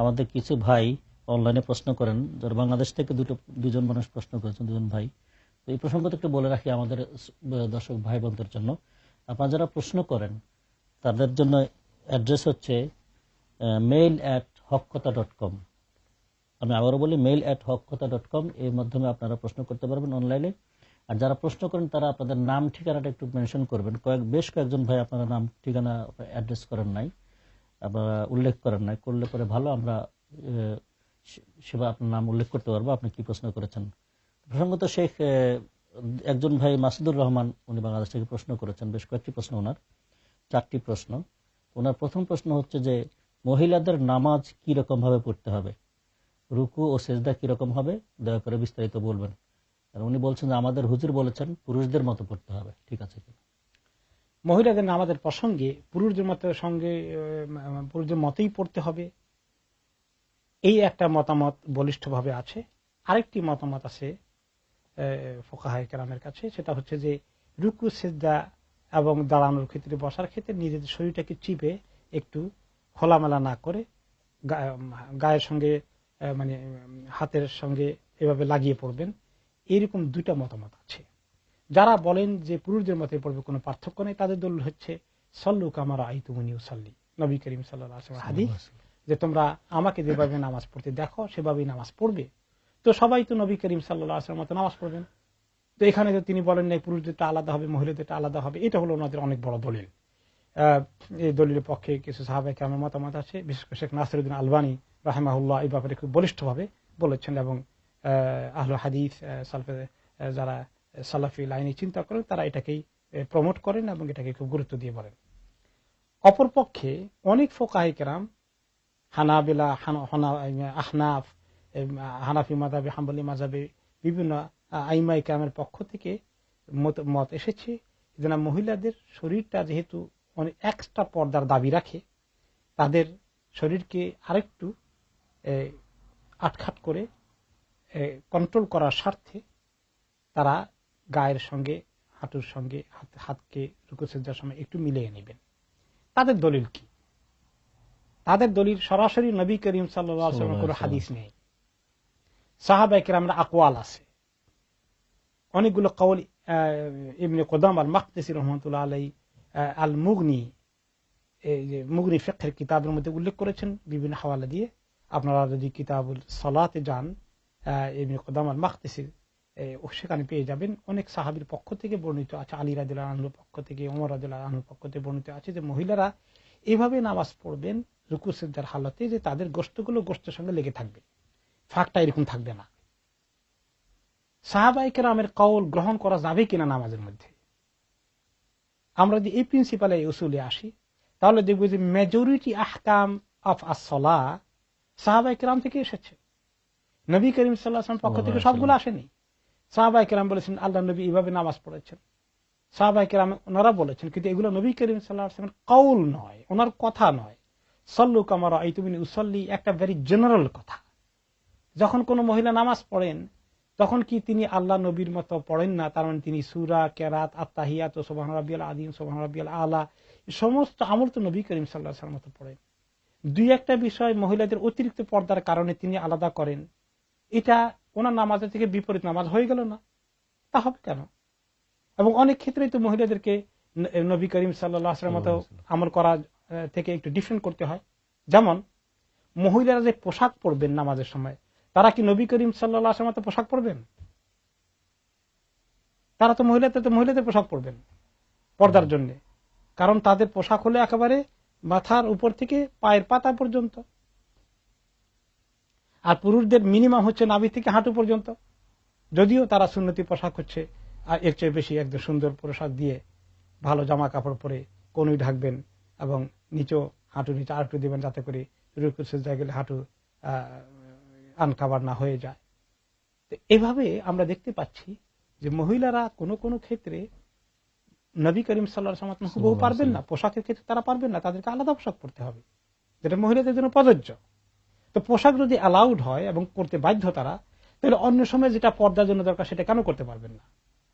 আমাদের কিছু ভাই অনলাইনে প্রশ্ন করেন, যারা বাংলাদেশ থেকে দুটো, দুজন মানুষ প্রশ্ন করেছেন, দুজন ভাই। তো এই প্রসঙ্গটা একটু বলে রাখি আমাদের দর্শক ভাই বোনদের জন্য। আপনারা যারা প্রশ্ন করেন, তাদের জন্য অ্যাড্রেস হচ্ছে mail at Hokkotha dot com আমি আবারও বলি mail at Hokkotha dot com এর মাধ্যমে আপনারা প্রশ্ন করতে পারবেন অনলাইনে আর যারা প্রশ্ন করেন, তারা আপনাদের নাম, ঠিকানাটা একটু মেনশন করবেন। কয়েক, বেশ কয়েকজন ভাই আপনারা নাম, ঠিকানা অ্যাড্রেস করেন নাই। আপনারা উল্লেখ করেন নাই, করলে পরে ভালো, আমরা সেবা আপনার নাম উল্লেখ করতে পারব, আপনি কি প্রশ্ন করেছেন। প্রসঙ্গত শেখ একজন ভাই মাসুদুর রহমান, উনি বাংলাদেশ থেকে প্রশ্ন করেছেন, বেশ কয়েকটি প্রশ্ন ওনার, চারটি প্রশ্ন। ওনার প্রথম প্রশ্ন হচ্ছে যে, মহিলাদের নামাজ কি রকম ভাবে পড়তে হবে? রুকু ও সেজদা কীরকম হবে? দয়া করে বিস্তারিত বলবেন। আর উনি বলছেন যে, আমাদের হুজুর বলেছেন, পুরুষদের মতো পড়তে হবে। ঠিক আছে কি মহিলাদের নামাজের প্রসঙ্গে পুরুষদের মতের সঙ্গে পুরুষদের মতেই পড়তে হবে। এই একটা মতামত বলিষ্ঠভাবে আছে। আরেকটি মতামত আছে ফোকাহাই কেরামের কাছে, সেটা হচ্ছে যে রুকু, সেজদা এবং দাঁড়ানোর ক্ষেত্রে বসার ক্ষেত্রে নিজেদের শরীরটাকে চিপে একটু খোলামেলা না করে গায়ের সঙ্গে মানে হাতের সঙ্গে এভাবে লাগিয়ে পড়বেন। এরকম দুইটা মতামত আছে। যারা বলেন যে পুরুষদের মতে পড়বে কোনো পার্থক্য নেই তাদের দল হচ্ছে সল্লু কামারা আই তুমনি সাল্লি নবী করিম সাল্লাহ হাদিস যে তোমরা আমাকে যেভাবে নামাজ পড়তে দেখো সেভাবেই নামাজ পড়বে। তো সবাই তো নবী করিম সাল্লাহ আসলাম মতো নামাজ পড়বেন। তো এখানে তো তিনি বলেন নাই পুরুষদেরটা আলাদা হবে মহিলাদেরটা আলাদা হবে। এটা হলো ওনাদের অনেক বড় দলিল। আহ, এই দলিলের পক্ষে কিছু সাহাবাহিক আমার মতামত আছে বিশেষ করে শেখ নাসিরুদ্দিন আলবানী রাহেমাহুল্লাহ এই ব্যাপারে খুব বলিষ্ঠভাবে বলেছেন এবং আহল হাদিস আহ, যারা সালাফি লাইনে চিন্তা করেন, তারা এটাকেই প্রমোট করেন এবং এটাকে খুব গুরুত্ব দিয়ে বলেন। অপরপক্ষে অনেক ফোকাহিকেরাম হানাবিলা, হান- হনা- আহনাফ হানাফি মাজাবে হাম্বলি মাজাবে বিভিন্ন আইমা ইকরামের পক্ষ থেকে মত এসেছে যে, না, মহিলাদের শরীরটা যেহেতু অনেক এক্সট্রা পর্দার দাবি রাখে, তাদের শরীরকে আরেকটু আটখাট করে কন্ট্রোল করার স্বার্থে তারা গায়ের সঙ্গে হাঁটুর সঙ্গে হাত- হাতকে রুকুসেজার সময় একটু মিলিয়ে নেবেন। তাদের দলিল কি? তাদের দলিল সরাসরি নবী করিম সাল্লাম কোনো হাদিস নেই। সাহাবাইকের আমরা আকোয়াল আছে। অনেকগুলো কৌল এমনি কোদাম আল মাকদেসি রহমতুল্লাহ আলাই আল মুগনি মুগনি ফেকের কিতাবের মধ্যে উল্লেখ করেছেন বিভিন্ন হাওয়ালা দিয়ে। আপনারা যদি কিতাবুল সলাতে যান এমনি কোদাম আল মাকদেসি সেখানে পেয়ে যাবেন। অনেক সাহাবির পক্ষ থেকে বর্ণিত আছে আলী রাদিল্লাহ আহনুর পক্ষ থেকে ওমর রাদিল্লাহ আহনুর পক্ষ থেকে বর্ণিত আছে যে মহিলারা এভাবে নামাজ পড়বেন রুকু হালতে যে তাদের গোষ্ঠগুলো গোষ্ঠের সঙ্গে লেগে থাকবে। ফাঁকটা এরকম থাকবে না। সাহাবাইকের আমের কৌল গ্রহণ করা যাবে কিনা নামাজের মধ্যে? আমরা যদি এই প্রিন্সিপালে এই উসুলে আসি তাহলে দেখব যে মেজরিটি আহকাম অফ আসলা সাহাবাইকেরাম থেকে এসেছে। নবী করিম সাল্লাহ পক্ষ থেকে সবগুলো আসেনি। সাহাবাইকেরাম বলেছেন, আল্লাহ নবী এইভাবে নামাজ পড়েছেন। সাহাবাইকেরাম ওনারা বলেছেন, কিন্তু এগুলো নবী করিম সাল্লাহ কৌল নয়, ওনার কথা নয়। সল্লু কামারা এই তুমি উসল্লি একটা ভেরি জেনারেল কথা। যখন কোন মহিলা নামাজ পড়েন, তখন কি তিনি আল্লাহ নবীর মতো পড়েন না? তার মানে তিনি সুরা, কেরাত আত্মাহিয়াত সোবাহ রাবিয়াল আদিম সোবাহ রাবিয়াল আলা সমস্ত আমল তো নবী করিম সাল্লাহ মতো পড়েন। দুই একটা বিষয় মহিলাদের অতিরিক্ত পর্দার কারণে তিনি আলাদা করেন। এটা ওনার নামাজের থেকে বিপরীত নামাজ হয়ে গেল না। তা হবে কেন? এবং অনেক ক্ষেত্রেই তো মহিলাদেরকে নবী করিম সাল্লাহ মতো আমল করা থেকে একটু ডিফারেন্ট করতে হয়। যেমন মহিলারা যে পোশাক পরবেন নামাজের সময় তারা কি নবী করিম সাল্লাহ মতো পোশাক পরবেন? তারা তো মহিলাদের তো মহিলাদের পোশাক পরবেন পর্দার জন্য। কারণ তাদের পোশাক হলে একেবারে মাথার উপর থেকে পায়ের পাতা পর্যন্ত। আর পুরুষদের মিনিমাম হচ্ছে নাভি থেকে হাঁটু পর্যন্ত। যদিও তারা সুন্নতি পোশাক হচ্ছে আর এর চেয়ে বেশি একদম সুন্দর পোশাক দিয়ে ভালো জামা কাপড় পরে কনুই ঢাকবেন এবং নিচেও হাঁটু নিচে আর একটু দেবেন যাতে করে রুকু সেজদায় গেলে হাঁটু আনকাবার না হয়ে যায়। তো এভাবে আমরা দেখতে পাচ্ছি যে মহিলারা কোনো কোনো ক্ষেত্রে নবী করিম সাল্লাহ হুবহু পারবেন না পোশাকের ক্ষেত্রে তারা পারবেন না তাদেরকে আলাদা পোশাক পড়তে হবে। যেটা মহিলাদের জন্য প্রযোজ্য। তো পোশাক যদি অ্যালাউড হয় এবং করতে বাধ্য তারা, তাহলে অন্য সময় যেটা পর্দার জন্য দরকার সেটা কেন করতে পারবেন না?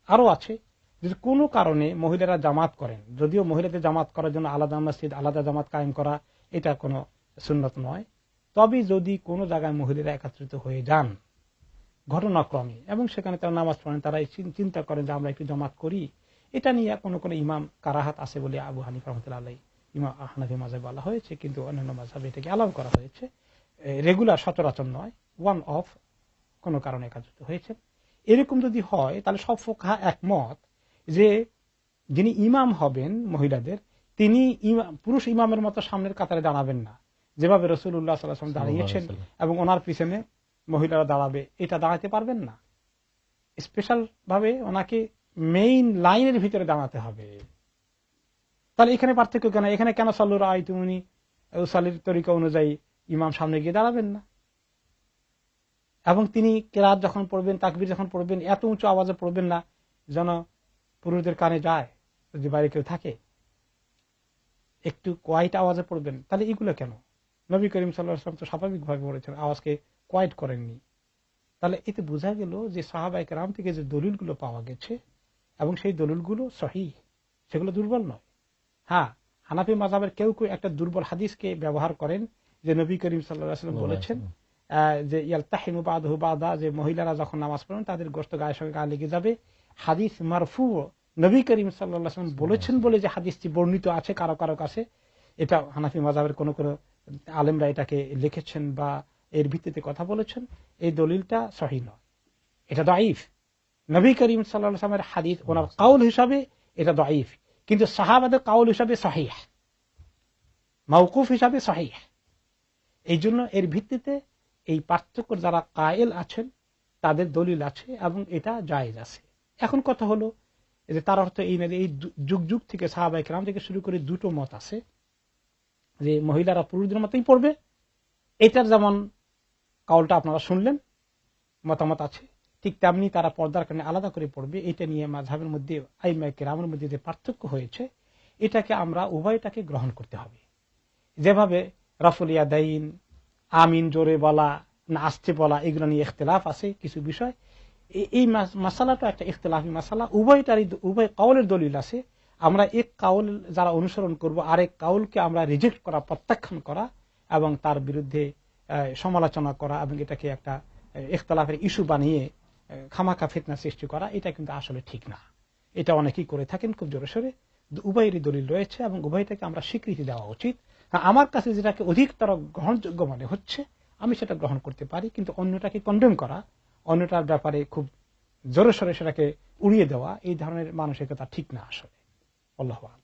আরও আছে, যদি কোনো কারণে মহিলারা জামাত করেন, যদিও মহিলাদের জামাত করার জন্য আলাদা মসজিদ, আলাদা জামাত কায়েম করা, এটা কোনো সুন্নত নয়। তবে যদি কোনো জায়গায় মহিলারা একত্রিত হয়ে যান, ঘটনাক্রমে, এবং সেখানে তারা নামাজ পড়েন, তারা চিন্তা করেন যে আমরা একটু জমাত করি, এটা নিয়ে কোনো কোনো ইমাম কারাহাত আছে বলে আবু হানিফ রহমতুল্লাহ ইমাম হানাফি মাঝে বলা হয়েছে, কিন্তু অন্যান্য মাঝাবে এটাকে অ্যালাউ করা হয়েছে। রেগুলার সচরাচর নয় ওয়ান অফ কোনো কারণে একত্রিত হয়েছে। এরকম যদি হয় তাহলে সব ফোকা একমত যে যিনি ইমাম হবেন মহিলাদের তিনি পুরুষ ইমামের মতো সামনের কাতারে দাঁড়াবেন না। যেভাবে রসুল্লাহ সাল্লাম দাঁড়িয়েছেন এবং ওনার পিছনে মহিলারা দাঁড়াবে এটা দাঁড়াতে পারবেন না। স্পেশাল ভাবে ওনাকে মেইন লাইনের ভিতরে দাঁড়াতে হবে। তাহলে এখানে পার্থক্য কেন? এখানে কেন সাল্লুর আয় তুমি সালির তরিকা অনুযায়ী ইমাম সামনে গিয়ে দাঁড়াবেন না। এবং তিনি কেরাত যখন পড়বেন, তাকবির যখন পড়বেন, এত উঁচু আওয়াজে পড়বেন না যেন পুরুষদের কানে যায় যদি বাইরে কেউ থাকে। একটু কোয়াইট আওয়াজে পড়বেন, তাহলে এগুলো কেন? নবী করিম সাল্লাহাম তো স্বাভাবিকভাবে পড়েছেন আওয়াজকে কোয়াইট করেননি। তাহলে এতে বোঝা গেল যে সাহাবাইক রাম থেকে যে দলিলগুলো পাওয়া গেছে, এবং সেই দলিলগুলো সহি, সেগুলো দুর্বল নয়। হ্যাঁ হানাফি মাজাবের কেউ কেউ একটা দুর্বল হাদিসকে ব্যবহার করেন যে নবী করিম সাল্লাম বলেছেন যে ইয়াল তাহিমু বাদহু বাদা যে মহিলারা যখন নামাজ পড়েন তাদের গোস্ত গায়ের সঙ্গে গায়ে লেগে যাবে। হাদিস মারফু নবী করিম সাল্লাম বলেছেন বলে যে হাদিসটি বর্ণিত আছে কারও কারও কাছে। এটা হানাফি মাজাবের কোন কোন আলেমরা এটাকে লিখেছেন বা এর ভিত্তিতে কথা বলেছেন। এই দলিলটা সহি নয়। এটা দাইফ নবী করিম সাল্লামের হাদিস ওনার কাউল হিসাবে এটা দাইফ কিন্তু সাহাবাদের কাউল হিসাবে সহিহ। মৌকুফ হিসাবে সহিহ। এই জন্য এর ভিত্তিতে এই পার্থক্য যারা কায়েল আছেন, তাদের দলিল আছে এবং এটা জায়েজ আছে। এখন কথা হলো যে তার অর্থ এই না এই যুগ যুগ থেকে সাহাবাহিক রাম থেকে শুরু করে দুটো মত আছে। যে মহিলারা পুরুষদের মতোই পড়বে, এটার যেমন কাউলটা আপনারা শুনলেন, মতামত আছে, ঠিক তেমনি তারা পর্দার কারণে আলাদা করে পড়বে, এটা নিয়ে মাঝহের মধ্যে আইমাইকে রামের মধ্যে যে পার্থক্য হয়েছে, এটাকে আমরা উভয়টাকে গ্রহণ করতে হবে। যেভাবে রফুলিয়া দাইন আমিন জোরে বলা, না আসতে বলা, এগুলো নিয়ে ইখতলাফ আছে কিছু বিষয়। এই মাস- মাসালাটা একটা ইখতলাফি মাসালা। উভয়টারই উভয় কাউলের দলিল আছে। আমরা এক কাউল যারা অনুসরণ করব, আরেক কাউলকে আমরা রিজেক্ট করা, প্রত্যাখ্যান করা এবং তার বিরুদ্ধে সমালোচনা করা এবং এটাকে একটা ইখতলাফের ইস্যু বানিয়ে খামাখা ফিতনা সৃষ্টি করা, এটা কিন্তু আসলে ঠিক না। এটা অনেকেই করে থাকেন খুব জোরে সোরে। উভয়েরই দলিল রয়েছে এবং উভয়টাকে আমরা স্বীকৃতি দেওয়া উচিত। আমার কাছে যেটাকে অধিকতর গ্রহণযোগ্য মনে হচ্ছে, আমি সেটা গ্রহণ করতে পারি, কিন্তু অন্যটাকে কন্ডেম করা, অন্যটার ব্যাপারে খুব জোরে সোরে সেটাকে উড়িয়ে দেওয়া, এই ধরনের মানসিকতা ঠিক না আসলে। আল্লাহ